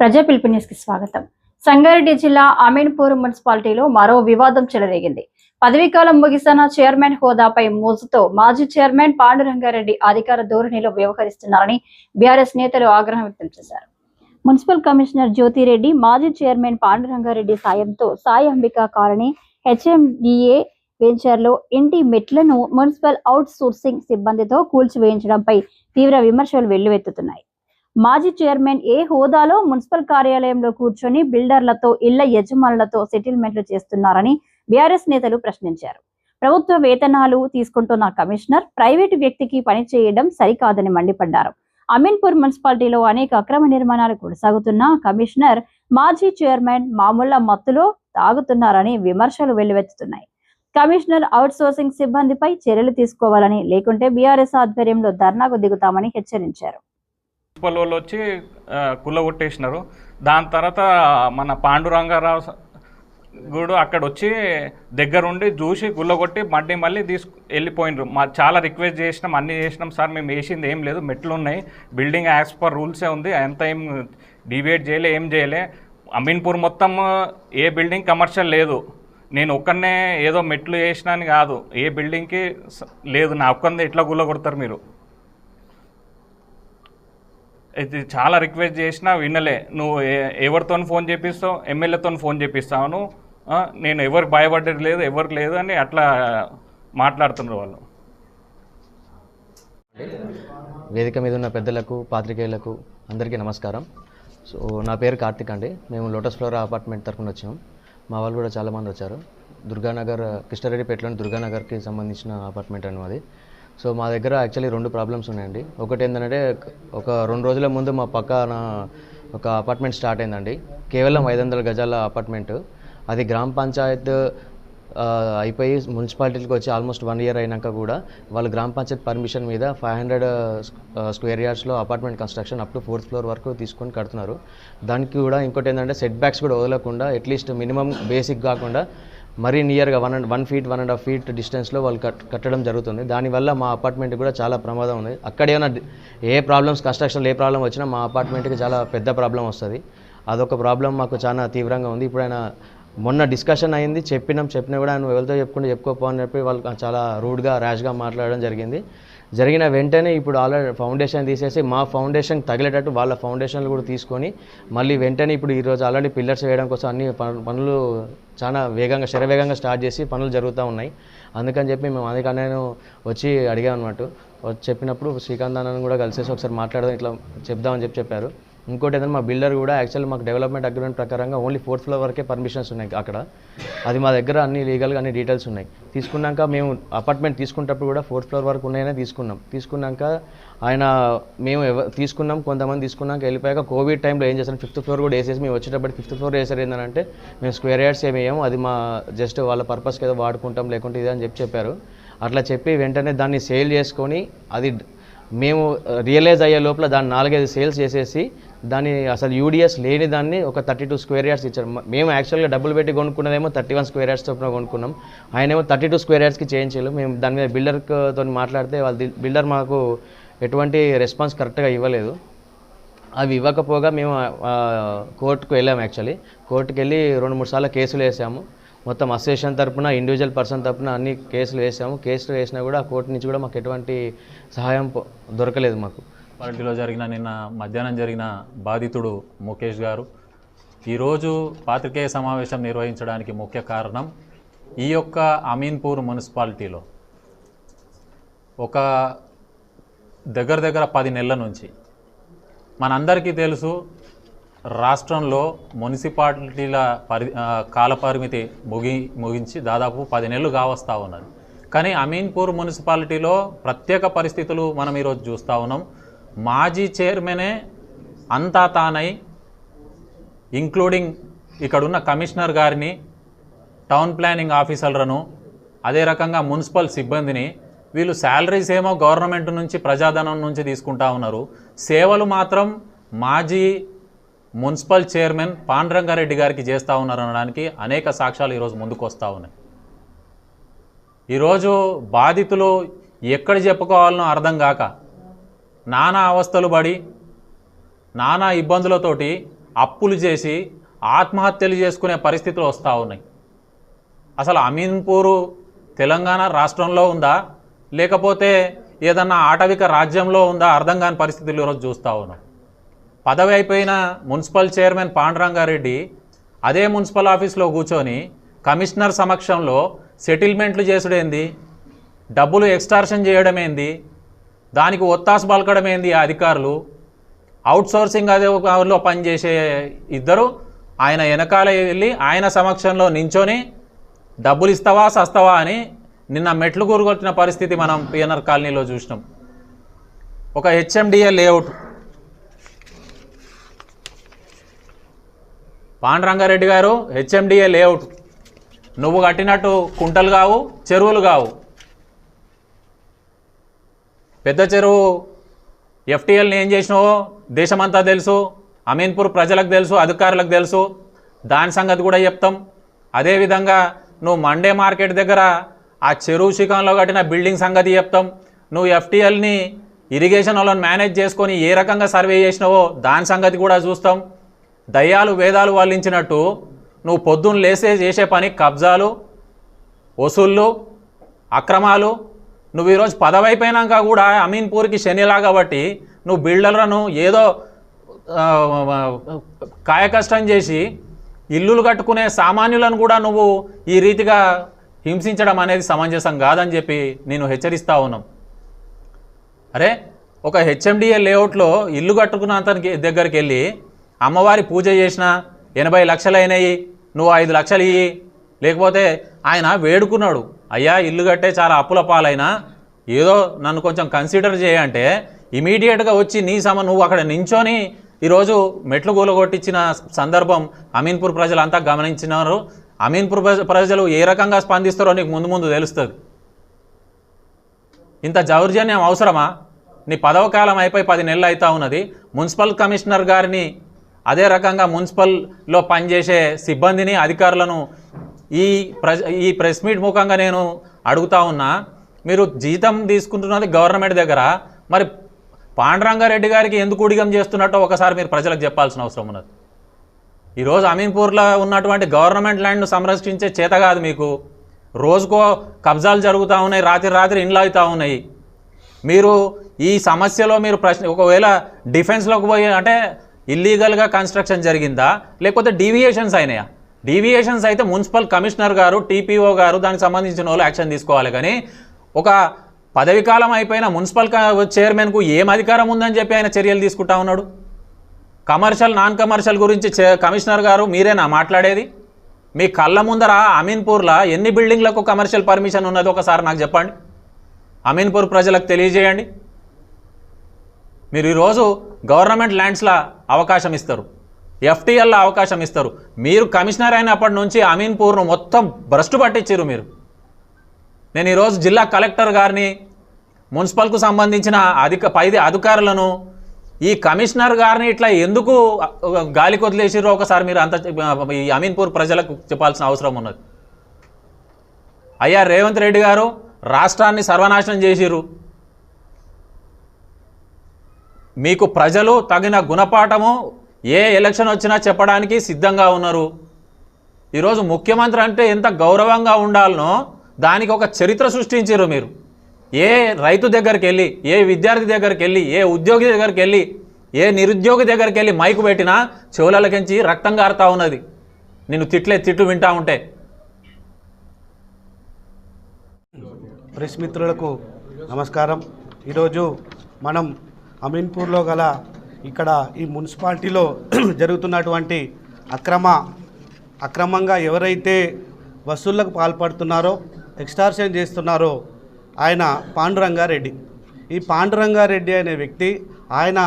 ప్రజా పిలుపు న్యూస్కి స్వాగతం. సంగారెడ్డి జిల్లా అమీన్పూర్ మున్సిపాలిటీలో మరో వివాదం చెలరేగింది. పదవీకాలం ముగిసిన చైర్మన్ హోదాపై మోజుతో మాజీ చైర్మన్ పాండురంగారెడ్డి అధికార ధోరణిలో వ్యవహరిస్తున్నారని బీఆర్ఎస్ నేతలు ఆగ్రహం వ్యక్తం చేశారు. మున్సిపల్ కమిషనర్ జ్యోతిరెడ్డి మాజీ చైర్మన్ పాండురంగారెడ్డి సాయంతో సాయి అంబికా కాలనీ హెచ్ఎండిఏ వెంచర్లో ఇంటి మెట్లను మున్సిపల్ అవుట్ సోర్సింగ్ సిబ్బందితో కూల్చివేయించడంపై తీవ్ర విమర్శలు వెల్లువెత్తుతున్నాయి. మాజీ చైర్మన్ ఏ హోదాలో మున్సిపల్ కార్యాలయంలో కూర్చొని బిల్డర్లతో ఇళ్ళ యజమానులతో సెటిల్మెంట్లు చేస్తున్నారని బీఆర్ఎస్ నేతలు ప్రశ్నించారు. ప్రభుత్వ వేతనాలు తీసుకుంటున్న కమిషనర్ ప్రైవేటు వ్యక్తికి పనిచేయడం సరికాదని మండిపడ్డారు. అమీన్పూర్ మున్సిపాలిటీలో అనేక అక్రమ నిర్మాణాలు కొనసాగుతున్నా కమిషనర్ మాజీ చైర్మన్ మామూళ్ళ మత్తులో తాగుతున్నారని విమర్శలు వెల్లువెత్తుతున్నాయి. కమిషనర్ అవుట్ సోర్సింగ్ సిబ్బందిపై చర్యలు తీసుకోవాలని లేకుంటే బీఆర్ఎస్ ఆధ్వర్యంలో ధర్నాకు దిగుతామని హెచ్చరించారు. మున్సిపల్ వాళ్ళు వచ్చి ఆ, కుల్లగొట్టేసినారు దాని తర్వాత మన పాండురంగారావు గుడు అక్కడ వచ్చి దగ్గరుండి చూసి గుల్లగొట్టి మళ్ళీ మళ్ళీ తీసుకు వెళ్ళిపోయినారు. మా చాలా రిక్వెస్ట్ చేసినాం అన్నీ చేసినాం. సార్ మేము వేసింది ఏం లేదు. మెట్లు ఉన్నాయి బిల్డింగ్ యాజ్ పర్ రూల్సే ఉంది. ఎంత ఏం డివేట్ చేయలే ఏం చేయలే. అమీన్పూర్ మొత్తం ఏ బిల్డింగ్ కమర్షియల్ లేదు. నేను ఒక్కనే ఏదో మెట్లు వేసినా అని కాదు. ఏ బిల్డింగ్కి లేదు. నా ఒక్కందే ఎట్లా గుల్లగొడతారు మీరు? ఇది చాలా రిక్వెస్ట్ చేసినా వినలే. నువ్వు ఎవరితో ఫోన్ చేపిస్తావు? ఎమ్మెల్యేతో ఫోన్ చేపిస్తావును నేను ఎవరికి భయపడ్డది లేదు ఎవరికి లేదు అని అట్లా మాట్లాడుతున్నారు వాళ్ళు. వేదిక మీద ఉన్న పెద్దలకు పాత్రికేయులకు అందరికీ నమస్కారం. సో నా పేరు కార్తిక్ అండి. మేము లోటస్ ఫ్లోర్ అపార్ట్మెంట్ తరఫున వచ్చాం మా వాళ్ళు కూడా చాలామంది వచ్చారు. దుర్గానగర్ కృష్ణారెడ్డిపేటలోని దుర్గానగర్కి సంబంధించిన అపార్ట్మెంట్ అండి మాది. సో మా దగ్గర యాక్చువల్లీ రెండు ప్రాబ్లమ్స్ ఉన్నాయండి. ఒకటి ఏంటంటే ఒక రెండు రోజుల ముందు మా పక్కన ఒక అపార్ట్మెంట్ స్టార్ట్ అయిందండి. కేవలం ఐదు వందల గజాల అపార్ట్మెంట్ అది గ్రామ పంచాయత్ అయిపోయి మున్సిపాలిటీకి వచ్చి ఆల్మోస్ట్ వన్ ఇయర్ అయినాక కూడా వాళ్ళు గ్రామ పంచాయత్ పర్మిషన్ మీద five hundred square యార్డ్స్లో apartment construction up to fourth floor వరకు తీసుకొని కడుతున్నారు. దానికి కూడా ఇంకోటి ఏంటంటే సెట్ బ్యాక్స్ కూడా వదలకుండా అట్లీస్ట్ మినిమం బేసిక్ కాకుండా మరీ నియర్గా one and one feet one and half feet డిస్టెన్స్లో వాళ్ళు కట్ కట్టడం జరుగుతుంది. దానివల్ల మా అపార్ట్మెంట్ కూడా చాలా ప్రమాదం ఉంది. అక్కడ ఏమైనా ఏ ప్రాబ్లమ్స్ కన్స్ట్రక్షన్లో ఏ ప్రాబ్లం వచ్చినా మా అపార్ట్మెంట్కి చాలా పెద్ద ప్రాబ్లం వస్తుంది. అదొక ప్రాబ్లం మాకు చాలా తీవ్రంగా ఉంది. ఇప్పుడు ఆయన మొన్న డిస్కషన్ అయింది. చెప్పినాం. చెప్పినా కూడా ఆయన ఎవరితో చెప్పుకుంటే చెప్పుకోపో అని చెప్పి వాళ్ళు చాలా రూడ్గా ర్యాష్గా మాట్లాడడం జరిగింది. జరిగిన వెంటనే ఇప్పుడు ఆల్రెడీ ఫౌండేషన్ తీసేసి మా ఫౌండేషన్ తగిలేటట్టు వాళ్ళ ఫౌండేషన్లు కూడా తీసుకొని మళ్ళీ వెంటనే ఇప్పుడు ఈరోజు ఆల్రెడీ పిల్లర్స్ వేయడం కోసం అన్ని పనులు చాలా వేగంగా శరవేగంగా స్టార్ట్ చేసి పనులు జరుగుతూ ఉన్నాయి. అందుకని చెప్పి మేము అందుకని నేను వచ్చి అడిగాం అనమాట చెప్పినప్పుడు శ్రీకాంత్ అన్నను కూడా కలిసేసి ఒకసారి మాట్లాడదాం ఇట్లా చెప్దామని చెప్పి చెప్పారు. ఇంకోటి ఏంటంటే మా బిల్డర్ కూడా యాక్చువల్ మాకు డెవలప్మెంట్ అగ్రిమెంట్ ప్రకారంగా ఓన్లీ ఫోర్త్ ఫ్లోర్ వరకే పర్మిషన్స్ ఉన్నాయి అక్కడ. అది మా దగ్గర అన్ని లీగల్గా అన్ని డీటెయిల్స్ ఉన్నాయి. తీసుకున్నాక మేము అపార్ట్మెంట్ తీసుకునేటప్పుడు కూడా ఫోర్త్ ఫ్లోర్ వరకు ఉన్నాయనే తీసుకున్నాం. తీసుకున్నాక ఆయన మేము తీసుకున్నాం కొంతమంది తీసుకున్నాక వెళ్ళిపోయాక కోవిడ్ టైంలో ఏం చేస్తాం ఫిఫ్త్ ఫ్లోర్ కూడా వేసేసి మేము వచ్చేటప్పుడు ఫిఫ్త్ ఫ్లోర్ వేసారు ఏంటంటే మేము స్క్వేర్ యార్డ్స్ ఏమి వేయము అది మా జస్ట్ వాళ్ళ పర్పస్కి ఏదో వాడుకుంటాం లేకుంటే ఇది అని చెప్పి చెప్పారు. అట్లా చెప్పి వెంటనే దాన్ని సేల్ చేసుకొని అది మేము uh, రియలైజ్ అయ్యే లోపల దాన్ని నాలుగైదు సేల్స్ చేసేసి దాన్ని అసలు యూడిఎస్ లేని దాన్ని ఒక థర్టీ టూ స్క్వేర్ యార్డ్స్ ఇచ్చారు. మేము యాక్చువల్గా డబ్బులు పెట్టి కొనుక్కున్నదేమో థర్టీ వన్ స్క్వేర్ యార్డ్స్ చొప్పున కొనుక్కున్నాం. ఆయనేమో థర్టీ టూ స్క్వేర్ యార్డ్స్కి చేయించారు మేము దాని మీద బిల్డర్తో మాట్లాడితే వాళ్ళ బిల్డర్ మాకు ఎటువంటి రెస్పాన్స్ కరెక్ట్గా ఇవ్వలేదు. అవి ఇవ్వకపోగా మేము కోర్టుకు వెళ్ళాము యాక్చువల్లీ. కోర్టుకు వెళ్ళి రెండు మూడు సార్లు కేసులు వేసాము. మొత్తం అసోసియేషన్ తరపున ఇండివిజువల్ పర్సన్ తరపున అన్ని కేసులు వేసాము. కేసులు వేసినా కూడా కోర్టు నుంచి కూడా మాకు ఎటువంటి సహాయం దొరకలేదు మాకు. పార్టీలో జరిగిన నిన్న మధ్యాహ్నం జరిగిన బాధితుడు ముఖేష్ గారు. ఈరోజు పాత్రికేయ సమావేశం నిర్వహించడానికి ముఖ్య కారణం ఈ యొక్క అమీన్పూర్ మున్సిపాలిటీలో ఒక దగ్గర దగ్గర పది నెలల నుంచి మనందరికీ తెలుసు రాష్ట్రంలో మున్సిపాలిటీల పరి కాలపరిమితి ముగి ముగించి దాదాపు పది నెలలు కావస్తూ ఉన్నది. కానీ అమీన్పూర్ మున్సిపాలిటీలో ప్రత్యేక పరిస్థితులు మనం ఈరోజు చూస్తూ ఉన్నాం. మాజీ చైర్మనే అంతా తానై ఇంక్లూడింగ్ ఇక్కడున్న కమిషనర్ గారిని టౌన్ ప్లానింగ్ ఆఫీసర్లను అదే రకంగా మున్సిపల్ సిబ్బందిని వీళ్ళు శాలరీస్ ఏమో గవర్నమెంట్ నుంచి ప్రజాధనం నుంచి తీసుకుంటా ఉన్నారు. సేవలు మాత్రం మాజీ మున్సిపల్ చైర్మన్ పాండ్రంగారెడ్డి గారికి చేస్తూ ఉన్నారు అనడానికి అనేక సాక్ష్యాలు ఈరోజు ముందుకు వస్తూ ఉన్నాయి. ఈరోజు బాధితులు ఎక్కడ చెప్పుకోవాలనో అర్థం కాక నానా అవస్థలు పడి నానా ఇబ్బందులతోటి అప్పులు చేసి ఆత్మహత్యలు చేసుకునే పరిస్థితులు వస్తూ ఉన్నాయి. అసలు అమీన్పూరు తెలంగాణ రాష్ట్రంలో ఉందా? లేకపోతే ఏదన్నా ఆటవిక రాజ్యంలో ఉందా? అర్థం కాని పరిస్థితులు ఈరోజు చూస్తూ ఉన్నాం. పదవి అయిపోయిన మున్సిపల్ చైర్మన్ పాండురంగారెడ్డి అదే మున్సిపల్ ఆఫీస్లో కూర్చొని కమిషనర్ సమక్షంలో సెటిల్మెంట్లు చేసుడేంది డబ్బులు ఎక్స్టార్షన్ చేయడమేంది దానికి ఒత్తాసు పలకడమేంది ఆ అధికారులు? అవుట్సోర్సింగ్ అదే లో పనిచేసే ఇద్దరు ఆయన వెనకాల వెళ్ళి ఆయన సమక్షంలో నించొని డబ్బులు ఇస్తావా సస్తావా అని నిన్న మెట్లు కూరుగొట్టిన పరిస్థితి మనం పిఎన్ఆర్ కాలనీలో చూసినాం. ఒక హెచ్ఎండిఏ లేఅవుట్. పాండరంగారెడ్డి గారు హెచ్ఎండిఏ లేఅవుట్. నువ్వు కట్టినట్టు కుంటలు కావు చెరువులు కావు. పెద్ద చెరువు ఎఫ్టీఎల్ని ఏం చేసినావో దేశమంతా తెలుసు అమీన్పూర్ ప్రజలకు తెలుసు అధికారులకు తెలుసు దాని సంగతి కూడా చెప్తాం. అదేవిధంగా నువ్వు మండే మార్కెట్ దగ్గర ఆ చెరువు శిఖంలో కట్టిన బిల్డింగ్ సంగతి చెప్తాం. నువ్వు ఎఫ్టీఎల్ని ఇరిగేషన్ వాళ్ళని మేనేజ్ చేసుకొని ఏ రకంగా సర్వే చేసినావో దాని సంగతి కూడా చూస్తాం. దయ్యాలు వేదాలు వల్లించినట్టు నువ్వు పొద్దున్న లేసే చేసే పని కబ్జాలు వసూళ్ళు అక్రమాలు నువ్వు ఈరోజు పదవి అయిపోయినాక కూడా అమీన్పూర్కి శనిలా కాబట్టి నువ్వు బిల్డర్లను ఏదో కాయకష్టం చేసి ఇల్లులు కట్టుకునే సామాన్యులను కూడా నువ్వు ఈ రీతిగా హింసించడం అనేది సమంజసం కాదని చెప్పి నేను హెచ్చరిస్తా ఉన్నాం. అరే ఒక హెచ్ఎండిఏ లేఅవుట్లో ఇల్లు కట్టుకున్న అతనికి దగ్గరికి వెళ్ళి అమ్మవారి పూజ చేసిన ఎనభై లక్షలు అయినాయి నువ్వు ఐదు లక్షలు ఇయ్యి లేకపోతే ఆయన వేడుకున్నాడు. అయ్యా ఇల్లు కట్టే చాలా అప్పుల పాలైనా ఏదో నన్ను కొంచెం కన్సిడర్ చేయంటే ఇమీడియట్గా వచ్చి నీ సమ నువ్వు అక్కడ నించొని ఈరోజు మెట్లు కూలగొట్టించిన సందర్భం అమీన్పూర్ ప్రజలంతా గమనించినారు. అమీన్పూర్ ప్రజ- ప్రజలు ఏ రకంగా స్పందిస్తారో నీకు ముందు ముందు తెలుస్తుంది. ఇంత జౌర్జన్యం అవసరమా? నీ పదవ కాలం అయిపోయి పది నెలలు అవుతా ఉన్నది. మున్సిపల్ కమిషనర్ గారిని అదే రకంగా మున్సిపల్లో పనిచేసే సిబ్బందిని అధికారులను ఈ ప్రెస్ ఈ ప్రెస్ మీట్ ముఖంగా నేను అడుగుతా ఉన్నా మీరు జీతం తీసుకుంటున్నది గవర్నమెంట్ దగ్గర మరి పాండురంగారెడ్డి గారికి ఎందుకు ఉడిగం చేస్తున్నట్టో ఒకసారి మీరు ప్రజలకు చెప్పాల్సిన అవసరం ఉన్నది. ఈరోజు అమీన్పూర్లో ఉన్నటువంటి గవర్నమెంట్ ల్యాండ్ను సంరక్షించే చేత కాదు మీకు. రోజుకో కబ్జాలు జరుగుతూ ఉన్నాయి రాత్రి రాత్రి ఇండ్లు అవుతూ ఉన్నాయి. మీరు ఈ సమస్యలో మీరు ప్రశ్న ఒకవేళ డిఫెన్స్లోకి పోయి అంటే ఇల్లీగల్గా కన్స్ట్రక్షన్ జరిగిందా లేకపోతే డీవియేషన్స్ అయినాయా? డీవియేషన్స్ అయితే మున్సిపల్ కమిషనర్ గారు టీపీఓ గారు దానికి సంబంధించిన వాళ్ళు యాక్షన్ తీసుకోవాలి. కానీ ఒక పదవికాలం అయిపోయిన మున్సిపల్ చైర్మన్కు ఏం అధికారం ఉందని చెప్పి ఆయన చర్యలు తీసుకుంటా ఉన్నాడు? కమర్షియల్ నాన్ కమర్షియల్ గురించి చే- కమిషనర్ గారు మీరేనా మాట్లాడేది? మీ కళ్ళ ముందర అమీన్పూర్లో ఎన్ని బిల్డింగ్లకు కమర్షియల్ పర్మిషన్ ఉన్నది ఒకసారి నాకు చెప్పండి. అమీన్పూర్ ప్రజలకు తెలియజేయండి. మీరు ఈరోజు గవర్నమెంట్ ల్యాండ్స్లో అవకాశం ఇస్తారు. ఎఫ్టీఎల్లో అవకాశం ఇస్తారు. మీరు కమిషనర్ అయినప్పటి నుంచి అమీన్పూర్ను మొత్తం భ్రష్టు పట్టించారు మీరు. నేను ఈరోజు జిల్లా కలెక్టర్ గారిని మున్సిపల్కు సంబంధించిన అధిక పైది అధికారులను ఈ కమిషనర్ గారిని ఇట్లా ఎందుకు గాలి కొదిలేసిరో ఒకసారి మీరు అంత ఈ అమీన్పూర్ ప్రజలకు చెప్పాల్సిన అవసరం ఉన్నది. అయ్యా రేవంత్ రెడ్డి గారు రాష్ట్రాన్ని సర్వనాశనం చేసిరు మీకు ప్రజలు తగిన గుణపాఠము ఏ ఎలక్షన్ వచ్చినా చెప్పడానికి సిద్ధంగా ఉన్నారు. ఈరోజు ముఖ్యమంత్రి అంటే ఎంత గౌరవంగా ఉండాలనో దానికి ఒక చరిత్ర సృష్టించారు మీరు. ఏ రైతు దగ్గరికి వెళ్ళి ఏ విద్యార్థి దగ్గరికి వెళ్ళి ఏ ఉద్యోగి దగ్గరికి వెళ్ళి ఏ నిరుద్యోగి దగ్గరికి వెళ్ళి మైకు పెట్టినా చెవులకించి రక్తం కారుతా ఉన్నది. నేను తిట్లే తిట్లు వింటా ఉంటే. ప్రెస్ మిత్రులకు నమస్కారం. ఈరోజు మనం అమీన్పూర్లో గల ఇక్కడ ఈ మున్సిపాలిటీలో జరుగుతున్నటువంటి అక్రమ అక్రమంగా ఎవరైతే వసూళ్ళకు పాల్పడుతున్నారో ఎక్స్టార్షన్ చేస్తున్నారో ఆయన పాండురంగారెడ్డి. ఈ పాండురంగారెడ్డి అనే వ్యక్తి ఆయన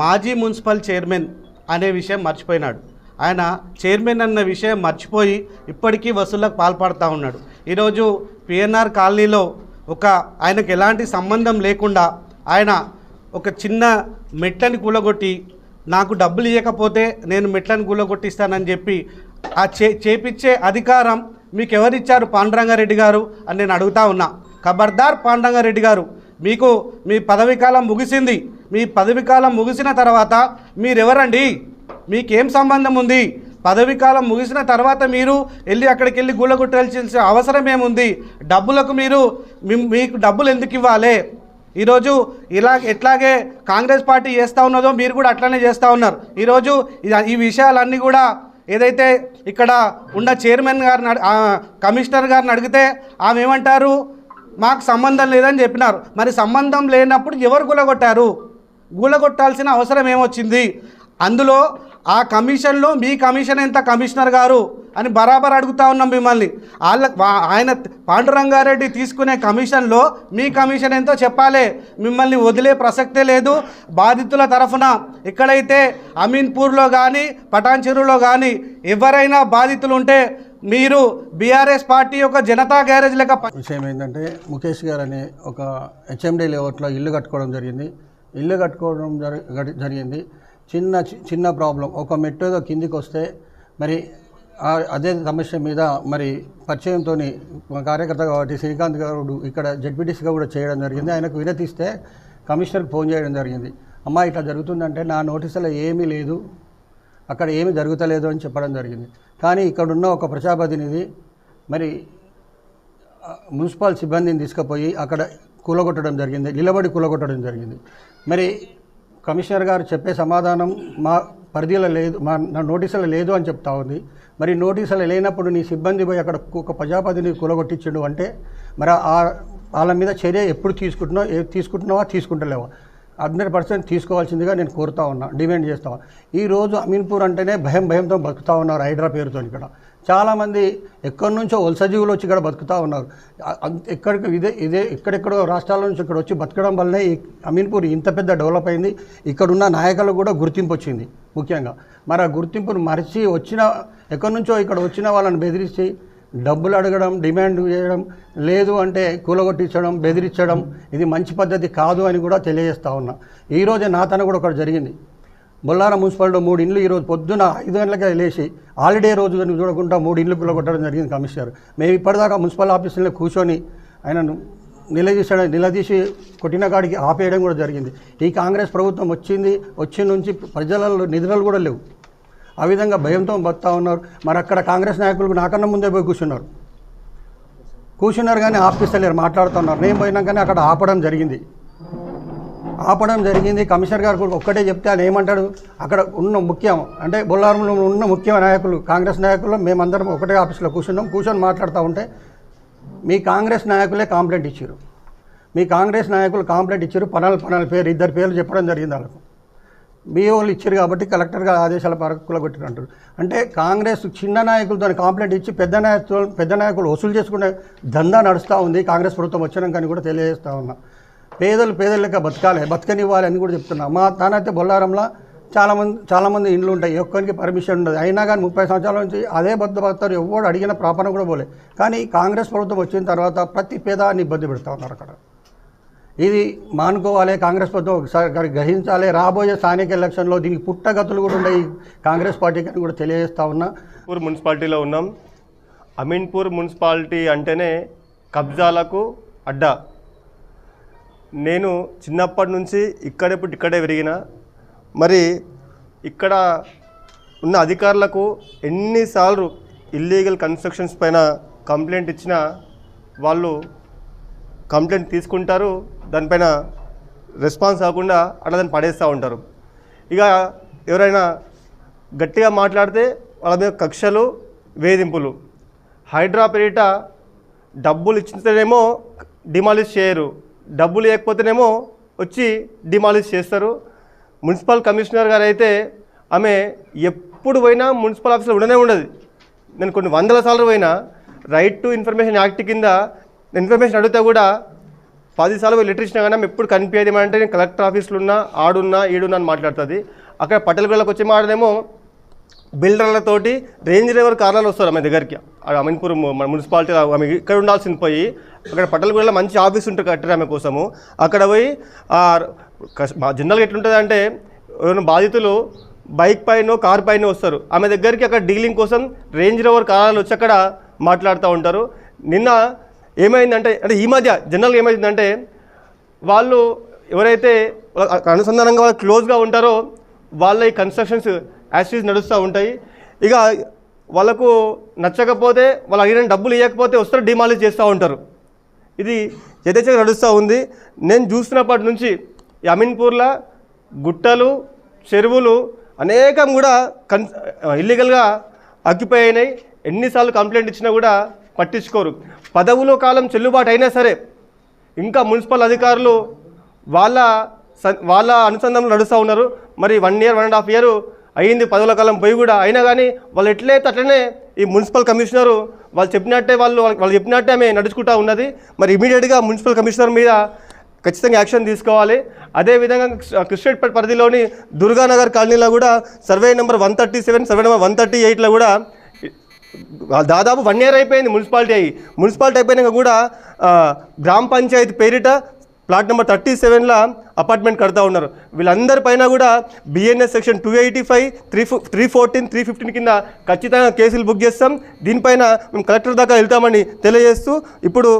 మాజీ మున్సిపల్ చైర్మన్ అనే విషయం మర్చిపోయినాడు. ఆయన చైర్మన్ అన్న విషయం మర్చిపోయి ఇప్పటికీ వసూళ్ళకు పాల్పడుతూ ఉన్నాడు. ఈరోజు పిఎన్ఆర్ కాలనీలో ఒక ఆయనకు ఎలాంటి సంబంధం లేకుండా ఆయన ఒక చిన్న మెట్లని కూలగొట్టి నాకు డబ్బులు ఇవ్వకపోతే నేను మెట్లను కూలగొట్టిస్తానని చెప్పి ఆ చే చేపించే అధికారం మీకు ఎవరిచ్చారు పాండురంగారెడ్డి గారు అని నేను అడుగుతా ఉన్నా. ఖబర్దార్ పాండురంగారెడ్డి గారు మీకు మీ పదవి కాలం ముగిసింది. మీ పదవి కాలం ముగిసిన తర్వాత మీరెవరండి? మీకేం సంబంధం ఉంది? పదవి కాలం ముగిసిన తర్వాత మీరు వెళ్ళి అక్కడికి వెళ్ళి గూళ్ళగొట్టాల్సిన అవసరం ఏముంది? డబ్బులకు మీరు మీకు డబ్బులు ఎందుకు ఇవ్వాలి? ఈరోజు ఇలా ఎట్లాగే కాంగ్రెస్ పార్టీ చేస్తూ ఉన్నదో మీరు కూడా అట్లనే చేస్తూ ఉన్నారు. ఈరోజు ఈ విషయాలన్నీ కూడా ఏదైతే ఇక్కడ ఉన్న చైర్మన్ గారిని కమిషనర్ గారిని అడిగితే ఆమె ఏమంటారు? మాకు సంబంధం లేదని చెప్పినారు. మరి సంబంధం లేనప్పుడు ఎవరు గులగొట్టారు? గులగొట్టాల్సిన అవసరం ఏమొచ్చింది? అందులో ఆ కమిషన్లో మీ కమిషన్ ఎంత కమిషనర్ గారు అని బరాబర్ అడుగుతా ఉన్నాం మిమ్మల్ని. వాళ్ళ ఆయన పాండురంగారెడ్డి తీసుకునే కమిషన్లో మీ కమిషన్ ఎంతో చెప్పాలి. మిమ్మల్ని వదిలే ప్రసక్తే లేదు. బాధితుల తరఫున ఎక్కడైతే అమీన్పూర్లో కానీ పటాన్చెరులో కానీ ఎవరైనా బాధితులు ఉంటే మీరు బీఆర్ఎస్ పార్టీ యొక్క జనతా గ్యారేజ్ లెక్క విషయం ఏంటంటే ముఖేష్ గారు అనే ఒక హెచ్ఎండి లేఅవుట్లో ఇల్లు కట్టుకోవడం జరిగింది. ఇల్లు కట్టుకోవడం జరిగింది. చిన్న చి- చిన్న ప్రాబ్లం. ఒక మెట్టు ఏదో కిందికి వస్తే మరి అదే సమస్య మీద మరి పరిచయంతో కార్యకర్త కాబట్టి శ్రీకాంత్ గారు ఇక్కడ జడ్పీటీసీగా కూడా చేయడం జరిగింది. ఆయనకు వినతిస్తే కమిషనర్కి ఫోన్ చేయడం జరిగింది. అమ్మా ఇట్లా జరుగుతుందంటే నా నోటీసులో ఏమీ లేదు. అక్కడ ఏమీ జరుగుతలేదు అని చెప్పడం జరిగింది. కానీ ఇక్కడున్న ఒక ప్రజాప్రతినిధి మరి మున్సిపల్ సిబ్బందిని తీసుకుపోయి అక్కడ కూలగొట్టడం జరిగింది. నిలబడి కూలగొట్టడం జరిగింది. మరి కమిషనర్ గారు చెప్పే సమాధానం మా పరిధిలో లేదు మా నా లేదు అని చెప్తా ఉంది. మరి నోటీసులు లేనప్పుడు నీ సిబ్బంది పోయి అక్కడ ఒక ప్రజాపతిని కూలగొట్టించడు అంటే మరి ఆ వాళ్ళ మీద చర్య ఎప్పుడు తీసుకుంటున్నావు తీసుకుంటున్నావా తీసుకుంటలేవా? హండ్రెడ్ పర్సెంట్ తీసుకోవాల్సిందిగా నేను కోరుతా ఉన్నా డిమాండ్ చేస్తా ఈ రోజు అమీన్పూర్ అంటేనే భయం భయంతో బతుకుతా ఉన్నారు హైడ్రా పేరుతో ఇక్కడ. చాలామంది ఎక్కడి నుంచో వలస జీవులు వచ్చి ఇక్కడ బతుకుతా ఉన్నారు. ఎక్కడికి ఇదే ఇదే ఎక్కడెక్కడో రాష్ట్రాల నుంచి ఇక్కడ వచ్చి బతకడం వల్లనే అమీన్పూర్ ఇంత పెద్ద డెవలప్ అయింది. ఇక్కడున్న నాయకులకు కూడా గుర్తింపు వచ్చింది ముఖ్యంగా. మరి ఆ గుర్తింపును మరిచి వచ్చిన ఎక్కడి నుంచో ఇక్కడ వచ్చిన వాళ్ళని బెదిరించి డబ్బులు అడగడం డిమాండ్ చేయడం లేదు అంటే కూలగొట్టించడం బెదిరించడం ఇది మంచి పద్ధతి కాదు అని కూడా తెలియజేస్తా ఉన్నా. ఈరోజే నాతన కూడా ఒకటి జరిగింది. బొల్లారం మున్సిపాలిటీలో మూడు ఇండ్లు ఈరోజు పొద్దున ఐదు గంటలకే లేచి హాలిడే రోజు చూడకుండా మూడు ఇండ్లు కూలగొట్టడం జరిగింది కమిషనర్. మేము ఇప్పటిదాకా మున్సిపల్ ఆఫీసులో కూర్చొని ఆయనను నిలదీసడం నిలదీసి కొట్టిన కాడికి ఆపేయడం కూడా జరిగింది. ఈ కాంగ్రెస్ ప్రభుత్వం వచ్చింది వచ్చి నుంచి ప్రజలలో నిధులు కూడా లేవు. ఆ విధంగా భయంతో బతుకుతా ఉన్నారు. మరి అక్కడ కాంగ్రెస్ నాయకులు నాకన్నా ముందే పోయి కూర్చున్నారు. కూర్చున్నారు కానీ ఆపిస్తలేరు మాట్లాడుతున్నారు నేను పోయినాకనే అక్కడ ఆపడం జరిగింది. ఆపడం జరిగింది. కమిషనర్ గారు కూడా ఒక్కటే చెప్తే ఆయన ఏమంటాడు? అక్కడ ఉన్న ముఖ్యం అంటే బొల్లారంలో ఉన్న ముఖ్య నాయకులు కాంగ్రెస్ నాయకులు మేమందరం ఒకటే ఆఫీస్లో కూర్చున్నాం. కూర్చొని మాట్లాడుతూ ఉంటే మీ కాంగ్రెస్ నాయకులే కాంప్లైంట్ ఇచ్చారు. మీ కాంగ్రెస్ నాయకులు కాంప్లైంట్ ఇచ్చారు. పనాల పనాల పేరు ఇద్దరు పేర్లు చెప్పడం జరిగింది వాళ్ళకు. మీ వాళ్ళు ఇచ్చారు కాబట్టి కలెక్టర్ గారు ఆదేశాల మేరకు కూలగొట్టారు అంటారు. అంటే కాంగ్రెస్ చిన్న నాయకులతో కంప్లైంట్ ఇచ్చి పెద్ద నాయకులు పెద్ద నాయకులు వసూలు చేసుకునే దందా నడుస్తూ ఉంది. కాంగ్రెస్ ప్రభుత్వం వచ్చినాకని కూడా తెలియజేస్తూ ఉన్నా. పేదలు పేదల లెక్క బతకాలి బతకనివ్వాలి అని కూడా చెప్తున్నా. మా తానైతే బొల్లారంలో చాలామంది చాలామంది ఇండ్లు ఉంటాయి. ఒక్కరికి పర్మిషన్ ఉండదు. అయినా కానీ ముప్పై సంవత్సరాల నుంచి అదే బద్ద బతారు ఎవరు అడిగిన ప్రాపణ కూడా పోలే. కానీ కాంగ్రెస్ ప్రభుత్వం వచ్చిన తర్వాత ప్రతి పేదాన్ని ఇబ్బంది పెడతా ఉన్నారు అక్కడ. ఇది మానుకోవాలి కాంగ్రెస్ ప్రభుత్వం ఒకసారి గ్రహించాలి. రాబోయే స్థానిక ఎలక్షన్లో దీనికి పుట్టగతులు కూడా ఉన్నాయి కాంగ్రెస్ పార్టీకి అని కూడా తెలియజేస్తా ఉన్నా. పూర్ మున్సిపాలిటీలో ఉన్నాం. అమీన్పూర్ మున్సిపాలిటీ అంటేనే కబ్జాలకు అడ్డా. నేను చిన్నప్పటి నుంచి ఇక్కడే ఇక్కడే పెరిగిన. మరి ఇక్కడ ఉన్న అధికారులకు ఎన్నిసార్లు ఇల్లీగల్ కన్స్ట్రక్షన్స్ పైన కంప్లైంట్ ఇచ్చినా వాళ్ళు కంప్లైంట్ తీసుకుంటారు దానిపైన రెస్పాన్స్ కాకుండా అట్లా దాన్ని పడేస్తూ ఉంటారు. ఇక ఎవరైనా గట్టిగా మాట్లాడితే వాళ్ళ మీద కక్షలు వేధింపులు. హైడ్రా పేరిట డబ్బులు ఇచ్చితేనేమో డిమాలిష్ చేయరు. డబ్బులు లేకపోతేనేమో వచ్చి డిమాలిష్ చేస్తారు. మున్సిపల్ కమిషనర్ గారు అయితే ఆమె ఎప్పుడు పోయినా మున్సిపల్ ఆఫీస్లో ఉండనే ఉండదు. నేను కొన్ని వందల సార్లు పోయినా రైట్ టు ఇన్ఫర్మేషన్ యాక్ట్ కింద ఇన్ఫర్మేషన్ అడిగితే కూడా పదిసార్లు లెటర్ ఇచ్చినా కానీ ఎప్పుడు కనిపించేది ఏమంటే నేను కలెక్టర్ ఆఫీస్లో ఉన్నా ఆడున్నా ఈడున్నా అని మాట్లాడుతుంది. అక్కడ పట్టలగూడలకు వచ్చే మాటనేమో బిల్డర్లతోటి రేంజ్ రేవర్ కార్లలో వస్తారు ఆమె దగ్గరికి. అమీన్పూర్ మన మున్సిపాలిటీ ఆమె ఇక్కడ ఉండాల్సింది పోయి అక్కడ పట్టలగూడలో మంచి ఆఫీస్ ఉంటుంది కట్టారు ఆమె కోసము. అక్కడ పోయి మా జనరల్గా ఎట్లుంటుంది అంటే ఎవరైనా బాధితులు బైక్ పైన కార్ పైన వస్తారు. ఆమె దగ్గరికి అక్కడ డీలింగ్ కోసం రేంజ్ రోవర్ కార్లు వచ్చి అక్కడ మాట్లాడుతూ ఉంటారు. నిన్న ఏమైందంటే అంటే ఈ మధ్య జనరల్గా ఏమైందంటే వాళ్ళు ఎవరైతే అనుసంధానంగా వాళ్ళు క్లోజ్గా ఉంటారో వాళ్ళ ఈ కన్స్ట్రక్షన్స్ యాసిడ్స్ నడుస్తూ ఉంటాయి. ఇక వాళ్ళకు నచ్చకపోతే వాళ్ళు అడిగిన డబ్బులు ఇవ్వకపోతే వస్తారు డిమాలిజ్ చేస్తూ ఉంటారు. ఇది యథేచ్ఛగా నడుస్తూ ఉంది. నేను చూస్తున్నప్పటి నుంచి అమీన్పూర్లో గుట్టలు చెరువులు అనేకం కూడా కన్ ఇల్లీగల్గా అక్కిపోయినాయి ఎన్నిసార్లు కంప్లైంట్ ఇచ్చినా కూడా పట్టించుకోరు. పదవులో కాలం చెల్లుబాటు అయినా సరే ఇంకా మున్సిపల్ అధికారులు వాళ్ళ స- వాళ్ళ అనుసంధానంలో నడుస్తూ ఉన్నారు. మరి one year one and half year అయ్యింది పదవుల కాలం పోయి కూడా. అయినా కానీ వాళ్ళు ఎట్లయితే అట్లనే ఈ మున్సిపల్ కమిషనరు వాళ్ళు చెప్పినట్టే వాళ్ళు వాళ్ళు చెప్పినట్టే ఆమె నడుచుకుంటా ఉన్నది. మరి ఇమీడియట్గా మున్సిపల్ కమిషనర్ మీద ఖచ్చితంగా యాక్షన్ తీసుకోవాలి. అదేవిధంగా కృష్ణపేట పరిధిలోని దుర్గానగర్ కాలనీలో కూడా survey number one thirty seven survey number one thirty ఎయిట్లో కూడా దాదాపు వన్ ఇయర్ అయిపోయింది మున్సిపాలిటీ అయ్యి. మున్సిపాలిటీ అయిపోయినాక కూడా గ్రామ పంచాయతీ పేరిట ప్లాట్ నెంబర్ థర్టీ సెవెన్లో అపార్ట్మెంట్ కడతా ఉన్నారు. వీళ్ళందరి పైన కూడా BNS section two eighty five three three fourteen three fifteen కింద ఖచ్చితంగా కేసులు బుక్ చేస్తాం. దీనిపైన మేము కలెక్టర్ దాకా వెళ్తామని తెలియజేస్తూ ఇప్పుడు